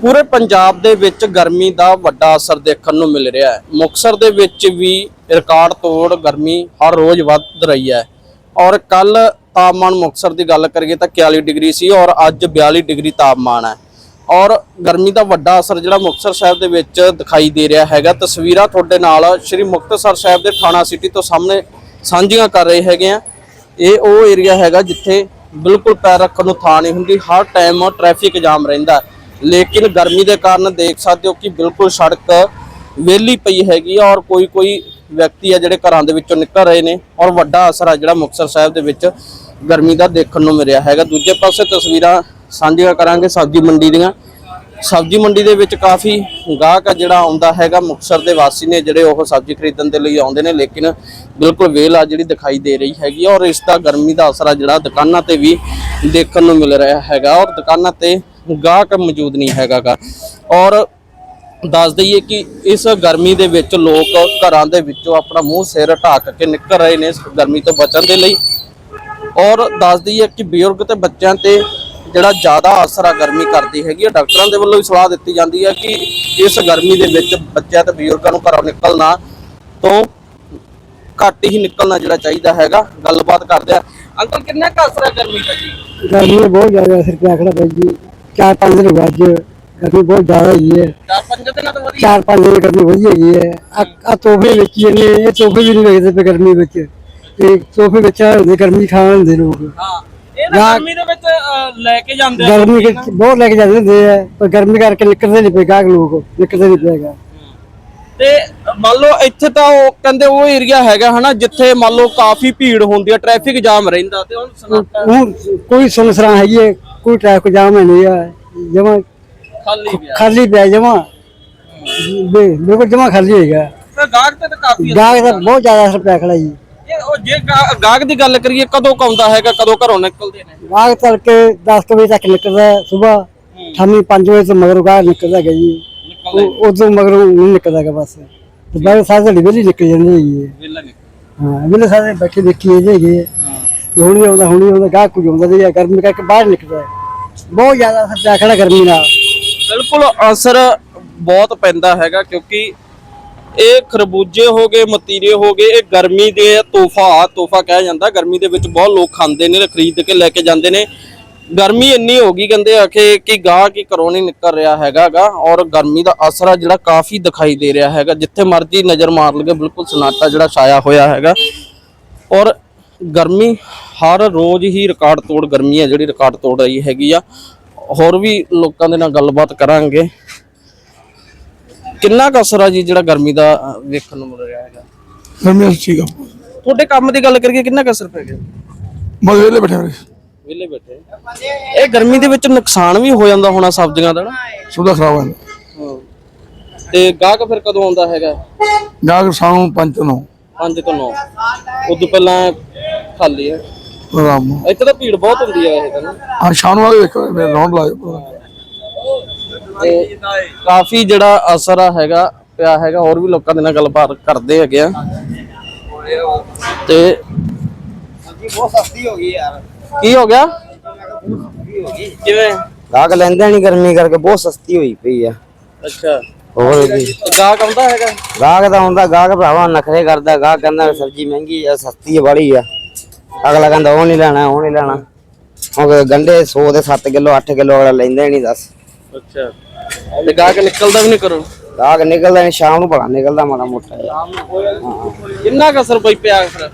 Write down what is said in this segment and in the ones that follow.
ਪੂਰੇ ਪੰਜਾਬ ਦੇ ਵਿੱਚ ਗਰਮੀ ਦਾ ਵੱਡਾ ਅਸਰ ਦੇਖਣ ਨੂੰ ਮਿਲ ਰਿਹਾ ਹੈ। ਮੁਕਸਰ ਦੇ ਵਿੱਚ ਵੀ ਰਿਕਾਰਡ ਤੋੜ ਗਰਮੀ ਹਰ ਰੋਜ਼ ਵੱਧ ਰਹੀ ਹੈ। ਔਰ ਕੱਲ ਤਾਪਮਾਨ ਮੁਕਸਰ ਦੀ ਗੱਲ ਕਰੀਏ ਤਾਂ 41 ਡਿਗਰੀ ਸੀ ਔਰ ਅੱਜ 42 ਡਿਗਰੀ ਤਾਪਮਾਨ ਹੈ। ਔਰ ਗਰਮੀ ਦਾ ਵੱਡਾ ਅਸਰ ਜਿਹੜਾ ਮੁਕਤਸਰ ਸਾਹਿਬ ਦੇ ਵਿੱਚ ਦਿਖਾਈ ਦੇ ਰਿਹਾ ਹੈਗਾ, ਤਸਵੀਰਾਂ ਤੁਹਾਡੇ ਨਾਲ ਸ਼੍ਰੀ ਮੁਕਤਸਰ ਸਾਹਿਬ ਦੇ ਥਾਣਾ ਸਿਟੀ ਤੋਂ ਸਾਹਮਣੇ ਸਾਂਝੀਆਂ ਕਰ ਰਹੇ ਹੈਗੇ ਆ ਇਹ ਉਹ ਏਰੀਆ ਹੈਗਾ ਜਿੱਥੇ ਬਿਲਕੁਲ ਪੈਰ ਰੱਖਣ ਨੂੰ ਥਾਂ ਨਹੀਂ ਹੁੰਦੀ, ਹਰ ਟਾਈਮ ਟ੍ਰੈਫਿਕ ਜਾਮ ਰਹਿੰਦਾ ਲੇਕਿਨ ਗਰਮੀ ਦੇ ਕਾਰਨ ਦੇਖ ਸਕਦੇ ਹੋ ਕਿ ਬਿਲਕੁਲ ਸੜਕ ਵਿਹਲੀ ਪਈ ਹੈਗੀ ਆ ਔਰ ਕੋਈ ਕੋਈ ਵਿਅਕਤੀ ਆ ਜਿਹੜੇ ਘਰਾਂ ਦੇ ਵਿੱਚੋਂ ਨਿਕਲ ਰਹੇ ਨੇ ਔਰ ਵੱਡਾ ਅਸਰ ਆ ਜਿਹੜਾ ਮੁਕਤਸਰ ਸਾਹਿਬ ਦੇ ਵਿੱਚ ਗਰਮੀ ਦਾ ਦੇਖਣ ਨੂੰ ਮਿਲਿਆ ਹੈਗਾ। ਦੂਜੇ ਪਾਸੇ ਤਸਵੀਰਾਂ ਸਾਂਝੀਆਂ ਕਰਾਂਗੇ ਸਬਜ਼ੀ ਮੰਡੀ ਦੀਆਂ। ਸਬਜ਼ੀ ਮੰਡੀ ਦੇ ਵਿੱਚ ਕਾਫੀ ਗਾਹਕ ਆ ਜਿਹੜਾ ਆਉਂਦਾ ਹੈਗਾ, ਮੁਕਤਸਰ ਦੇ ਵਾਸੀ ਨੇ ਜਿਹੜੇ ਉਹ ਸਬਜ਼ੀ ਖਰੀਦਣ ਦੇ ਲਈ ਆਉਂਦੇ ਨੇ, ਲੇਕਿਨ ਬਿਲਕੁਲ ਵੇਲ ਆ ਜਿਹੜੀ ਦਿਖਾਈ ਦੇ ਰਹੀ ਹੈਗੀ ਔਰ ਇਸ ਦਾ ਗਰਮੀ ਦਾ ਅਸਰ ਆ ਜਿਹੜਾ ਦੁਕਾਨਾਂ ਤੇ ਵੀ ਦੇਖਣ ਨੂੰ ਮਿਲ ਰਿਹਾ ਹੈਗਾ ਔਰ ਦੁਕਾਨਾਂ ਤੇ ਗਾਹਕ ਮੌਜੂਦ ਨਹੀਂ ਹੈਗਾਗਾ। ਔਰ ਦੱਸ ਦਈਏ ਕਿ ਇਸ ਗਰਮੀ ਦੇ ਵਿੱਚ ਲੋਕ ਘਰਾਂ ਦੇ ਵਿੱਚੋਂ ਆਪਣਾ ਮੂੰਹ ਸਿਰ ਢੱਕ ਕੇ ਨਿਕਲ ਰਹੇ ਨੇ ਗਰਮੀ ਤੋਂ ਬਚਣ ਦੇ ਲਈ। ਔਰ ਦੱਸ ਦਈਏ ਕਿ ਬਜ਼ੁਰਗ ਤੇ ਬੱਚਿਆਂ ਤੇ ਜਿਹੜਾ ਜ਼ਿਆਦਾ ਅਸਰ ਆ ਗਰਮੀ ਕਰਦੀ ਹੈਗੀ ਹੈ ਡਾਕਟਰਾਂ ਦੇ ਵੱਲੋਂ ਵੀ ਸਲਾਹ ਦਿੱਤੀ ਜਾਂਦੀ ਹੈ ਕਿ ਇਸ ਗਰਮੀ ਦੇ ਵਿੱਚ ਬੱਚਿਆਂ ਤੇ ਬਜ਼ੁਰਗਾਂ ਨੂੰ ਘਰੋਂ ਨਿਕਲਣਾ ਤੋਂ ਘੱਟ ਹੀ ਨਿਕਲਣਾ ਜਿਹੜਾ ਚਾਹੀਦਾ ਹੈਗਾ। ਗੱਲਬਾਤ ਕਰਦੇ ਆ। ਅੰਕਲ, ਕਿੰਨਾ ਕੁ ਅਸਰ ਆ ਗਰਮੀ ਦਾ ਜੀ? ਗਰਮੀ ਬਹੁਤ ਜ਼ਿਆਦਾ ਅਸਰ ਪਿਆ ਖੜਾ ਬਾਈ ਜੀ। ਚਾਰ ਪੰਜ ਦਿਨ ਹੋ ਗਏ ਗਰਮੀ ਬਹੁਤ ਜ਼ਿਆਦਾ ਹੋਈ ਹੈ। ਚਾਰ ਪੰਜ ਦਿਨਾਂ ਤੋਂ ਵਧੀਆ? ਚਾਰ ਪੰਜ ਦਿਨ ਗਰਮੀ ਵਧੀ ਹੈਗੀ ਹੈ। ਆ ਤੋਹਫੇ ਵੀ ਨਹੀਂ ਵੇਚਦੇ ਪਏ ਗਰਮੀ ਵਿੱਚ। ਤੇ ਤੋਹਫੇ ਵੇਚਾ ਹੁੰਦੇ ਗਰਮੀ ਖਾਣ ਹੁੰਦੇ ਲੋਕ। ਹਾਂ ਗਰਮੀ ਦੇ ਵਿੱਚ ਲੈ ਕੇ ਜਾਂਦੇ ਬਹੁਤ ਲੈ ਕੇ ਹੁੰਦੇ ਆ ਪਰ ਗਰਮੀ ਕਰਕੇ ਨਿਕਲਦੇ ਨਹੀਂ ਪਏ ਲੋਕ ਨਿਕਲਦੇ ਨਹੀਂ ਪਏਗਾ ਤੇ ਮੰਨ ਲਓ ਇੱਥੇ ਤਾਂ ਉਹ ਕਹਿੰਦੇ ਉਹ ਏਰੀਆ ਹੈਗਾ ਹਨਾ ਜਿੱਥੇ ਮੰਨ ਲਓ ਕਾਫੀ ਭੀੜ ਹੁੰਦੀ ਆ ਟ੍ਰੈਫਿਕ ਜਾਮ ਰਹਿੰਦਾ ਤੇ ਹੁਣ ਕੋਈ ਸੁਨਸਰਾਂ ਹੈਗੀ ਹੈ ਕੋਈ ਟ੍ਰੈਫਿਕ ਜਾਮ ਹੈ ਨਹੀਂ ਆ ਜਮਾ ਖਾਲੀ ਪਿਆ। ਖਾਲੀ ਪਿਆ ਜਮਾ। ਬਿਲਕੁਲ ਜਮਾ ਖਾਲੀ ਹੈਗਾ ਤੇ ਗਾਹਕ ਤੇ ਤਾਂ ਕਾਫੀ ਗਾਹਕ ਦਾ ਬਹੁਤ ਜ਼ਿਆਦਾ ਪਿਆ ਖੜਾ ਜੀ। ਇਹ ਉਹ ਜੇ ਗਾ- ਗਾਹਕ ਦੀ ਗੱਲ ਕਰੀਏ ਕਦੋਂ ਕਾਉਂਦਾ ਹੈਗਾ ਕਦੋਂ ਘਰੋਂ ਨਿਕਲਦੇ ਨੇ? ਗਾਹਕ ਤੜਕੇ 10 ਵਜੇ ਤੱਕ ਨਿਕਲਦਾ ਸਵੇਰ ਸ਼ਾਮੀ 5 ਵਜੇ ਤੋਂ ਮਗਰੋਂ ਗਾਹਕ ਨਿਕਲਦਾ ਹੈਗਾ ਜੀ। ਨਿਕਲਦੇ ਉਹ ਉਦੋਂ ਮਗਰੋਂ ਨਹੀਂ ਨਿਕਲਦਾ ਹੈਗਾ ਬਸ। ਤੇ ਬਾਅਦ ਸਾਰੇ ਦਿਹਾੜੀ ਵੇਲੀ ਨਿਕਲ ਜਾਂਦੀ ਹੈਗੀ ਹੈ। ਵੇਲਾ ਨਿਕਲ ਹਾਂ ਵੇਲੇ ਸਾਰੇ ਬੈਠੇ ਦੇਖੀ ਹੈਗੇ ਹੈ। ਤੇ ਹੁਣ ਹੀ ਆਉਂਦਾ, ਹੁਣ ਹੀ ਆਉਂਦਾ, ਗਾਹਕ ਕੁਝ ਆਉਂਦਾ ਨਹੀਂ ਗਰਮੀ ਕਰਕੇ ਬਾਹਰ ਨਿਕਲਦਾ ਹੈ। ਬਹੁਤ ਜ਼ਿਆਦਾ ਅਸਰ ਖੜਾ ਗਰਮੀ ਨਾਲ। ਬਿਲਕੁਲ ਅਸਰ ਬਹੁਤ ਪੈਂਦਾ ਹੈਗਾ ਕਿਉਂਕਿ ਇਹ ਖਰਬੂਜੇ ਹੋ ਗਏ, ਮਤੀਰੇ ਹੋ ਗਏ, ਇਹ ਗਰਮੀ ਦੇ ਤੋਹਫਾ ਤੋਹਫਾ ਕਿਹਾ ਜਾਂਦਾ। ਗਰਮੀ ਦੇ ਵਿੱਚ ਬਹੁਤ ਲੋਕ ਖਾਂਦੇ ਨੇ ਤੇ ਖਰੀਦ ਕੇ ਲੈ ਕੇ ਜਾਂਦੇ ਨੇ। ਗਰਮੀ ਇੰਨੀ ਹੋ ਗਈ ਕਹਿੰਦੇ ਆਖੇ ਕਿ ਗਾਹ ਕੀ ਘਰੋਂ ਨਹੀਂ ਨਿਕਲ ਰਿਹਾ ਹੈਗਾਗਾ ਔਰ ਗਰਮੀ ਦਾ ਅਸਰ ਆ ਜਿਹੜਾ ਕਾਫੀ ਦਿਖਾਈ ਦੇ ਰਿਹਾ ਹੈਗਾ। ਜਿੱਥੇ ਮਰਜ਼ੀ ਨਜ਼ਰ ਮਾਰ ਲਗੇ ਬਿਲਕੁਲ ਸਨਾਟਾ ਜਿਹੜਾ ਛਾਇਆ ਹੋਇਆ ਹੈਗਾ। ਔਰ ਗਰਮੀ ਹਰ ਰੋਜ਼ ਹੀ ਰਿਕਾਰਡ ਤੋੜ ਗਰਮੀ ਹੈ ਜਿਹੜੀ ਰਿਕਾਰਡ ਤੋੜ ਰਹੀ ਹੈਗੀ ਆ। ਹੋਰ ਵੀ ਲੋਕਾਂ ਦੇ ਨਾਲ ਗੱਲਬਾਤ ਕਰਾਂਗੇ। ਕਿੰਨਾ ਕੁ ਅਸਰ ਆ ਜੀ ਜਿਹੜਾ ਗਰਮੀ ਦਾ ਵੇਖਣ ਨੂੰ ਮਿਲ ਰਿਹਾ ਹੈਗਾ? ਗਰਮੀ ਠੀਕ ਆ। ਤੁਹਾਡੇ ਕੰਮ ਦੀ ਗੱਲ ਕਰੀਏ ਕਿੰਨਾ ਕੁ ਅਸਰ ਪੈ ਗਿਆ? ਬਸ ਵੇਲੇ ਬੈਠੇ ਹੋਏ। ਵਿਹਲੇ ਬੈਠੇ ਇਹ ਗਰਮੀ ਦੇ ਵਿੱਚ ਨੁਕਸਾਨ ਵੀ ਹੋ ਜਾਂਦਾ ਹੋਣਾ ਸਬਜ਼ੀਆਂ ਦਾ ਨਾ? ਸੁਦਾ ਖਰਾਬ ਹੋ ਜਾਂਦਾ। ਤੇ ਗਾਹਕ ਫਿਰ ਕਦੋਂ ਆਉਂਦਾ ਹੈਗਾ? ਜਾ ਕੇ ਸ਼ਾਮ ਪੰਜ ਤੋਂ ਨੌ। 5 ਤੋਂ 9 ਉਦੋਂ ਪਹਿਲਾਂ ਖਾਲੀ ਹੈ। ਆਰਾਮ ਨਾਲ। ਇੱਥੇ ਤਾਂ ਭੀੜ ਬਹੁਤ ਹੁੰਦੀ ਹੈ ਇਹ ਤਾਂ ਨਾ। ਹਾਂ ਸ਼ਾਮ ਨੂੰ ਆ ਕੇ ਵੇਖੋ ਮੇਰੇ ਰੌਂਡ ਲਾਇਓ ਤੇ ਕਾਫੀ ਜਿਹੜਾ ਅਸਰ ਆ ਹੈਗਾ ਪਿਆ ਹੈਗਾ ਹੋਰ ਵੀ ਲੋਕਾਂ ਦੇ ਨਾਲ ਗੱਲਬਾਤ ਕਰਦੇ ਹੈਗੇ ਆ। ਤੇ ਬਹੁਤ ਸਸਤੀ ਹੋ ਗਈ ਯਾਰ। ਕੀ ਹੋ ਗਿਆ? ਕਿਵੇਂ? ਗਾਹਕ ਲੈਂਦਾ ਨਹੀਂ ਗਰਮੀ ਕਰਕੇ ਬਹੁਤ ਸਸਤੀ ਹੋਈ ਪਈ ਆ। ਅੱਛਾ। ਹੋਰ ਜੀ। ਤੇ ਗਾਹਕ ਆਉਂਦਾ ਹੈਗਾ? ਗਾਹਕ ਦਾ ਹੁੰਦਾ ਗਾਹਕ ਭਰਾਵਾ ਨਖਰੇ ਕਰਦਾ ਗਾਹਕ ਕਹਿੰਦਾ ਸਬਜ਼ੀ ਮਹਿੰਗੀ ਆ ਸਸਤੀ ਆ ਬੜੀ ਆ। ਅਗਲਾ ਕਹਿੰਦਾ ਉਹ ਨਹੀਂ ਲੈਣਾ ਉਹ ਨਹੀਂ ਲੈਣਾ। ਉਹ ਗੰਡੇ 100 ਦੇ 7 ਕਿਲੋ 8 ਕਿਲੋ ਅਗਲਾ ਲੈਂਦਾ ਹੀ ਨਹੀਂ ਦੱਸ। ਅੱਛਾ। ਤੇ ਗਾਹਕ ਨਿਕਲਦਾ ਵੀ ਨਹੀਂ ਕਰੋ ਗਾਹਕ ਨਿਕਲਦਾ ਨਹੀਂ ਸ਼ਾਮ ਨੂੰ ਭਲਾ ਨਿਕਲਦਾ ਮਾੜਾ ਮੋਟਾ। ਕਿੰਨਾ ਕੁ ਅਸਰ ਪਈ ਪਿਆ ਫਿਰ?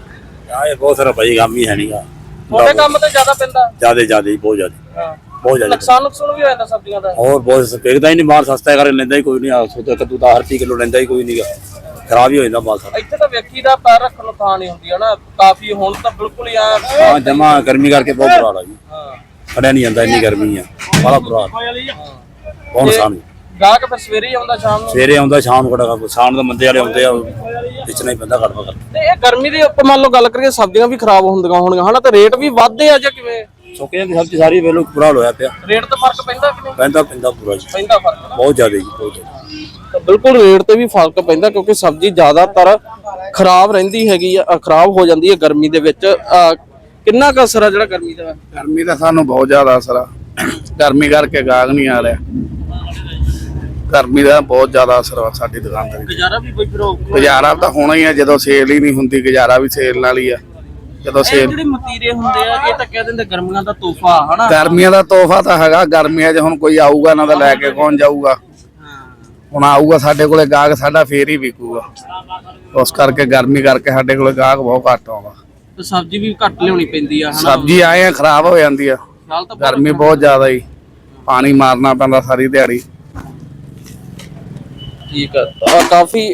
ਆ ਇਹ ਬਹੁਤ ਸਾਰਾ ਭਾਈ ਕੰਮ ਹੀ ਹੈ ਨਹੀਂਗਾ ਤੁਹਾਡੇ ਕੰਮ ਤੇ ਜ਼ਿਆਦਾ ਪੈਂਦਾ? ਜਿਆਦੇ ਜਿਆਦੇ ਬਹੁਤ ਜਿਆਦੇ। ਹਾਂ। ਬਹੁਤ ਜਿਆਦੇ। ਨੁਕਸਾਨ ਨੁਕਸਾਨ ਵੀ ਹੋ ਜਾਂਦਾ ਸਬਜ਼ੀਆਂ ਦਾ? ਹੋਰ ਬਹੁਤ ਵੇਖਦਾ ਹੀ ਨਹੀਂ ਮਾਲ ਸਸਤਾ ਕਰ ਲੈਂਦਾ ਹੀ ਕੋਈ ਨਹੀਂ ਆ ਸੋਦਾ ਕੱਦੂ ਦਾ ਹਰ ਰੁਪਏ ਕਿਲੋ ਲੈਂਦਾ ਹੀ ਕੋਈ ਨਹੀਂਗਾ ਖਰਾਬ ਹੀ ਹੋ ਜਾਂਦਾ ਮਾਲ ਸਾਰਾ। ਇੱਥੇ ਤਾਂ ਵੇਖੀ ਦਾ ਪੈਰ ਰੱਖਣ ਨੂੰ ਥਾਂ ਨਹੀਂ ਹੁੰਦੀ ਹਨਾ? ਕਾਫੀ ਹੁਣ ਤਾਂ ਬਿਲਕੁਲ ਹੀ ਆ ਹਾਂ ਜਮਾ ਗਰਮੀ ਕਰਕੇ ਬਹੁਤ ਬੁਰਾ ਹਾਲ ਆ ਜੀ। ਹਾਂ। ਖੜਿਆ ਨਹੀਂ ਜਾਂਦਾ ਇੰਨੀ ਗਰਮੀ ਆ। ਬੜਾ ਬੁਰਾ ਹਾਲ। ਬਹੁਤ ਹੈ। ਗਾਹਕ ਫਿਰ ਸਵੇਰੇ ਹੀ ਆਉਂਦਾ ਸ਼ਾਮ ਨੂੰ? ਸਵੇਰੇ ਆਉਂਦਾ ਸ਼ਾਮ ਨੂੰ ਖੜਾ ਸ਼ਾਮ ਨੂੰ ਮੰਦੇ ਵਾਲੇ ਆਉਂਦੇ ਆ ਪਿਛਣਾ ਹੀ ਪੈਂਦਾ ਖੜਵਾ ਕਰ ਤੇ ਇਹ ਗਰਮੀ ਦੀ ਆਪਾਂ ਮੰਨ ਲਓ ਗੱਲ ਕਰੀਏ ਸਬਜ਼ੀਆਂ ਵੀ ਖਰਾਬ ਹੁੰਦੀਆਂ ਹੋਣਗੀਆਂ ਹਨਾ? ਤੇ ਰੇਟ ਵੀ ਵੱਧਦੇ ਆ ਜਾਂ ਕਿਵੇਂ? ਸੁੱਕੇ ਦੀ ਸਬਜ਼ੀ ਸਾਰੀ ਵੇਲੋ ਬੁਰਾ ਹਾਲ ਹੋਇਆ ਪਿਆ। ਰੇਟ ਤੇ ਫ਼ਰਕ ਪੈਂਦਾ ਕਿ ਨਹੀਂ? ਪੈਂਦਾ ਪੈਂਦਾ ਪੂਰਾ ਜੀ। ਪੈਂਦਾ ਫ਼ਰਕ ਬਹੁਤ ਜ਼ਿਆਦਾ ਜੀ ਬਹੁਤ ਜ਼ਿਆਦਾ। ਬਿਲਕੁਲ ਰੇਟ ਤੇ ਵੀ ਫ਼ਰਕ ਪੈਂਦਾ ਕਿਉਂਕਿ ਸਬਜ਼ੀ ਜ਼ਿਆਦਾਤਰ ਖਰਾਬ ਰਹਿੰਦੀ ਹੈਗੀ ਆ ਖਰਾਬ ਹੋ ਜਾਂਦੀ ਹੈ ਗਰਮੀ ਦੇ ਵਿੱਚ। ਕਿੰਨਾ ਕੁ ਅਸਰ ਆ ਜਿਹੜਾ ਗਰਮੀ ਦਾ? ਗਰਮੀ ਦਾ ਸਾਨੂੰ ਬਹੁਤ ਜ਼ਿਆਦਾ ਅਸਰ ਆ। ਗਰਮੀ ਕਰਕੇ ਗਾਹਕ ਨਹੀਂ ਆ ਰਿਹਾ। ਗਰਮੀ ਦਾ ਬਹੁਤ ਜ਼ਿਆਦਾ ਅਸਰ ਆ ਸਾਡੀ ਦੁਕਾਨਦਾਰੀ ਤੇ ਗੁਜ਼ਾਰਾ ਵੀ ਕੋਈ ਫਿਰ ਗੁਜ਼ਾਰਾ ਤਾਂ ਹੋਣਾ ਹੀ ਆ ਜਦੋਂ ਸੇਲ ਹੀ ਨਹੀਂ ਹੁੰਦੀ ਗੁਜ਼ਾਰਾ ਵੀ ਸੇਲ ਨਾਲ ਹੀ ਆ। ਜਦੋਂ ਸੇਲ ਜਿਹੜੇ ਮਤੀਰੇ ਹੁੰਦੇ ਆ ਇਹ ਤਾਂ ਕਹਿ ਦਿੰਦੇ ਗਰਮੀਆਂ ਦਾ ਤੋਹਫਾ ਹਨਾ? ਗਰਮੀਆਂ ਦਾ ਤੋਹਫਾ ਤਾਂ ਹੈਗਾ ਗਰਮੀਆਂ 'ਚ ਹੁਣ ਕੋਈ ਆਊਗਾ ਨਾ ਤਾਂ ਲੈ ਕੇ ਕੌਣ ਜਾਊਗਾ? ਹੁਣ ਆਊਗਾ ਸਾਡੇ ਕੋਲੇ ਗਾਹਕ ਸਾਡਾ ਫੇਰ ਹੀ ਵਿਕੂਗਾ ਉਸ ਕਰਕੇ ਗਰਮੀ ਕਰਕੇ ਸਾਡੇ ਕੋਲੇ ਗਾਹਕ ਬਹੁਤ ਘੱਟ ਆਉਂਦਾ ਤੇ ਸਬਜ਼ੀ ਵੀ ਘੱਟ ਲਿਆਉਣੀ ਪੈਂਦੀ ਆ ਹਨਾ ਸਬਜ਼ੀ ਆਏ ਆ ਖਰਾਬ ਹੋ ਜਾਂਦੀ ਆ ਨਾਲ ਤਾਂ ਬਹੁਤ ਗਰਮੀ ਬਹੁਤ ਜ਼ਿਆਦਾ ਹੀ ਪਾਣੀ ਮਾਰਨਾ ਪੈਂਦਾ ਸਾਰੀ ਦਿਹਾੜੀ ਠੀਕ ਆ ਤਾਂ ਕਾਫੀ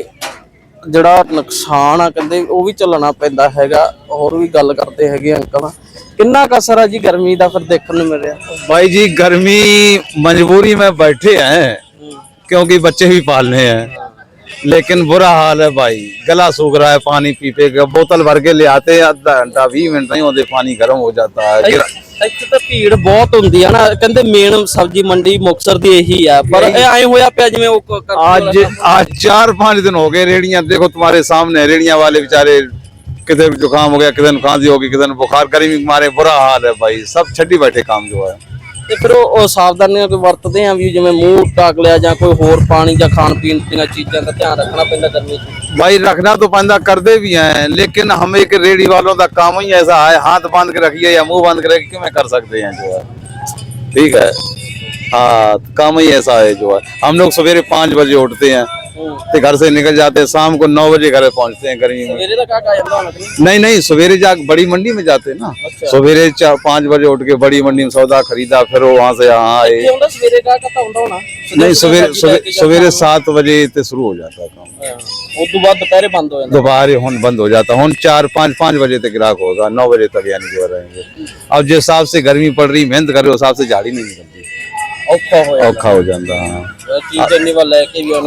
ਜਿਹੜਾ ਨੁਕਸਾਨ ਆ ਕਹਿੰਦੇ ਉਹ ਵੀ ਝੱਲਣਾ ਪੈਂਦਾ ਹੈਗਾ ਹੋਰ ਵੀ ਗੱਲ ਕਰਦੇ ਹੈਗੇ ਅੰਕਲ ਕਿੰਨਾ ਕੁ ਅਸਰ ਆ ਜੀ ਗਰਮੀ ਦਾ ਫਿਰ ਦੇਖਣ ਨੂੰ ਮਿਲ ਰਿਹਾ भाई जी गर्मी मजबूरी में बैठे हैं क्योंकि बच्चे भी पालने हैं लेकिन बुरा हाल है भाई गला सूख रहा है पानी पी पे के बोतल भर के ले आते हैं आधा घंटा बीस मिनट नहीं होते पानी गर्म हो जाता है गिरा- ਇੱਥੇ ਤਾਂ ਭੀੜ ਬਹੁਤ ਹੁੰਦੀ ਆ ਨਾ ਕਹਿੰਦੇ ਮੇਨ ਸਬਜ਼ੀ ਮੰਡੀ ਮੁਕਸਰ ਦੀ ਇਹੀ ਆ ਪਰ ਇਹ ਐ ਹੋਇਆ ਪਿਆ ਜਿਵੇਂ ਉਹ ਕ- ਕਰਫਿਊ ਵਾਲਾ आज ਕੰਮ। आज चार पांच दिन हो गए रेड़ियां देखो तुम्हारे सामने रेड़ियां वाले बेचारे किधर जुकाम हो गया किधर खांसी हो गई किधर बुखार गर्मी के मारे बुरा हाल है भाई सब छठी बैठे काम जो है ਤੇ ਫਿਰ ਉਹ ਉਹ ਸਾਵਧਾਨੀਆਂ ਕੋਈ ਵਰਤਦੇ ਆ ਵੀ ਜਿਵੇਂ ਮੂੰਹ ਢੱਕ ਲਿਆ ਜਾਂ ਕੋਈ ਹੋਰ ਪਾਣੀ ਜਾਂ ਖਾਣ ਪੀਣ ਦੀਆਂ ਚੀਜ਼ਾਂ ਦਾ ਧਿਆਨ ਰੱਖਣਾ ਪੈਂਦਾ ਗਰਮੀ 'ਚ भाई रखना तो पैदा करते भी हैं लेकिन हम एक रेडी वालों का काम ही ऐसा है हाथ बांध के रखिए या मुंह बांध के रखिए क्यों मैं कर सकते हैं जो है ठीक है हाँ काम ही ऐसा है जो है हम लोग सवेरे पाँच बजे उठते हैं तो घर से निकल जाते हैं शाम को नौ बजे घर पहुंचते हैं गर्मी में ਮੇਰੇ ਦਾ ਕਾ ਕਾ ਜਾਂਦਾ ਹੁਣ ਕਿ नहीं नहीं सवेरे जा बड़ी मंडी में जाते हैं ना सवेरे चा- पाँच बजे उठ के बड़ी मंडी में सौदा खरीदा फिर वो वहाँ से यहाँ आए ਇਹ ਹੁੰਦਾ ਸਵੇਰੇ ਕਾ ਕਾ ਤਾਂ ਹੁੰਦਾ ਹੋਣਾ नहीं सवेरे सवेरे सवेरे सात बजे से शुरू हो जाता है काम ਉਸ ਤੋਂ ਬਾਅਦ ਦੁਪਹਿਰੇ ਬੰਦ ਹੋ ਜਾਂਦਾ दोपहर हुन बंद हो जाता हुन चार पाँच पाँच बजे तक ग्राहक होगा नौ बजे तक यानी जो रहेंगे अब जिस हिसाब से गर्मी पड़ रही मेहनत कर रहे उस हिसाब से झाड़ी नहीं निकलती ਔਖਾ ਹੋ ਜਾਂਦਾ। ਹਾਂ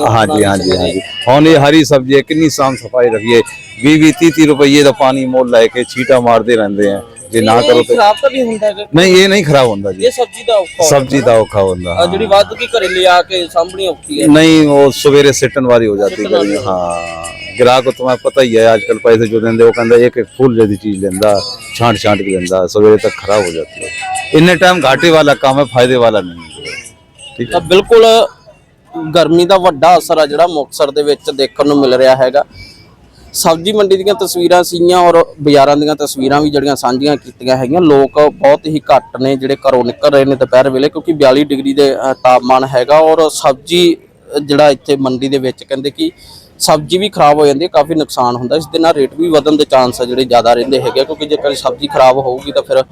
ਹਾਂਜੀ ਹਾਂਜੀ ਹਾਂਜੀ। ਹੁਣ ਇਹ ਹਰੀ ਸਬਜ਼ੀ ਕਿੰਨੀ ਸਾਫ਼ ਸਫ਼ਾਈ ਰੱਖੀਏ। 20 20 30 ਰੁਪਏ ਦਾ ਪਾਣੀ ਮੋਲ ਲੈ ਕੇ ਛੀਟਾ ਮਾਰਦੇ ਰਹਿੰਦੇ ਆ। ਜੇ ਨਾ ਕਰੋ ਤੇ ਖਰਾਬ ਤਾਂ ਵੀ ਹੁੰਦਾ ਨਹੀਂ ਇਹ ਨਹੀਂ ਖਰਾਬ ਹੁੰਦਾ ਜੀ। ਸਬਜ਼ੀ ਦਾ ਔਖਾ ਹੁੰਦਾ ਜਿਹੜੀ ਵੱਧ ਕੀ ਘਰੇ ਲਿਆ ਕੇ ਸਾਂਭਣੀ ਔਖੀ ਹੈ। ਨਹੀਂ ਉਹ ਸਵੇਰੇ ਸਿੱਟਣ ਵਾਲੀ ਹੋ ਜਾਂਦੀ ਗਈ ਹਾਂ। ਗ੍ਰਾਹਕ ਤੁਹਾਨੂੰ ਪਤਾ ਹੀ ਹੈ ਅੱਜ ਅੱਜਕੱਲ ਪੈਸੇ ਜੋ ਦਿੰਦੇ ਉਹ ਕਹਿੰਦਾ ਇੱਕ ਇੱਕ ਫੁੱਲ ਜਿਹੀ ਚੀਜ਼ ਲੈਂਦਾ ਛਾਂਟ ਛਾਂਟ ਕੇ ਲੈਂਦਾ ਸਵੇਰੇ ਤੱਕ ਖਰਾਬ ਹੋ ਜਾਂਦੀ ਹੈ। ਇੰਨੇ ਟਾਈਮ ਘਾਟੇ ਵਾਲਾ ਕੰਮ ਹੈ ਫਾਇਦੇ ਵਾਲਾ ਨਹੀਂ। ਤਾਂ ਬਿਲਕੁਲ ਗਰਮੀ ਦਾ ਵੱਡਾ ਅਸਰ ਆ ਜਿਹੜਾ ਮੁਕਤਸਰ ਦੇ ਵਿੱਚ ਦੇਖਣ ਨੂੰ ਮਿਲ ਰਿਹਾ ਹੈਗਾ। ਸਬਜ਼ੀ ਮੰਡੀ ਦੀਆਂ ਤਸਵੀਰਾਂ ਸੀਗੀਆਂ ਔਰ ਬਾਜ਼ਾਰਾਂ ਦੀਆਂ ਤਸਵੀਰਾਂ ਵੀ ਜਿਹੜੀਆਂ ਸਾਂਝੀਆਂ ਕੀਤੀਆਂ ਹੈਗੀਆਂ। ਲੋਕ ਬਹੁਤ ਹੀ ਘੱਟ ਨੇ ਜਿਹੜੇ ਘਰੋਂ ਨਿਕਲ ਰਹੇ ਨੇ ਦੁਪਹਿਰ ਵੇਲੇ ਕਿਉਂਕਿ 42 ਡਿਗਰੀ ਦੇ ਤਾਪਮਾਨ ਹੈਗਾ ਔਰ ਸਬਜ਼ੀ ਜਿਹੜਾ ਇੱਥੇ ਮੰਡੀ ਦੇ ਵਿੱਚ ਕਹਿੰਦੇ ਕਿ ਸਬਜ਼ੀ ਵੀ ਖਰਾਬ ਹੋ ਜਾਂਦੀ ਹੈ ਕਾਫੀ ਨੁਕਸਾਨ ਹੁੰਦਾ ਇਸ ਦੇ ਨਾਲ ਰੇਟ ਵੀ ਵਧਣ ਦੇ ਚਾਂਸ ਆ ਜਿਹੜੇ ਜ਼ਿਆਦਾ ਰਹਿੰਦੇ ਹੈਗੇ ਆ, ਕਿਉਂਕਿ ਜੇਕਰ ਸਬਜ਼ੀ ਖਰਾਬ ਹੋਊਗੀ ਤਾਂ ਫਿਰ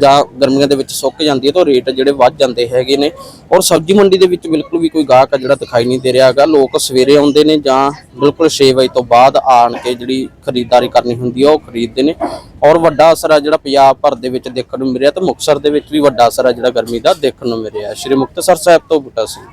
ਜਾਂ ਗਰਮੀਆਂ ਦੇ ਵਿੱਚ ਸੁੱਕ ਜਾਂਦੀ ਹੈ ਤਾਂ ਰੇਟ ਜਿਹੜੇ ਵੱਧ ਜਾਂਦੇ ਹੈਗੇ ਨੇ। ਔਰ ਸਬਜ਼ੀ ਮੰਡੀ ਦੇ ਵਿੱਚ ਬਿਲਕੁਲ ਵੀ ਕੋਈ ਗਾਹਕ ਜਿਹੜਾ ਦਿਖਾਈ ਨਹੀਂ ਦੇ ਰਿਹਾ ਹੈਗਾ। ਲੋਕ ਸਵੇਰੇ ਆਉਂਦੇ ਨੇ ਜਾਂ ਬਿਲਕੁਲ 6 ਵਜੇ ਤੋਂ ਬਾਅਦ ਆਣ ਕੇ ਜਿਹੜੀ ਖਰੀਦਦਾਰੀ ਕਰਨੀ ਹੁੰਦੀ ਆ ਉਹ ਖਰੀਦਦੇ ਨੇ। ਔਰ ਵੱਡਾ ਅਸਰ ਆ ਜਿਹੜਾ ਪੰਜਾਬ ਭਰ ਦੇ ਵਿੱਚ ਦੇਖਣ ਨੂੰ ਮਿਲਿਆ ਤੇ ਮੁਕਤਸਰ ਦੇ ਵਿੱਚ ਵੀ ਵੱਡਾ ਅਸਰ ਆ ਜਿਹੜਾ ਗਰਮੀ ਦਾ ਦੇਖਣ ਨੂੰ ਮਿਲਿਆ। ਸ਼੍ਰੀ ਮੁਕਤਸਰ ਸਾਹਿਬ ਤੋਂ ਬੁੱਟਾ ਸਿੰਘ।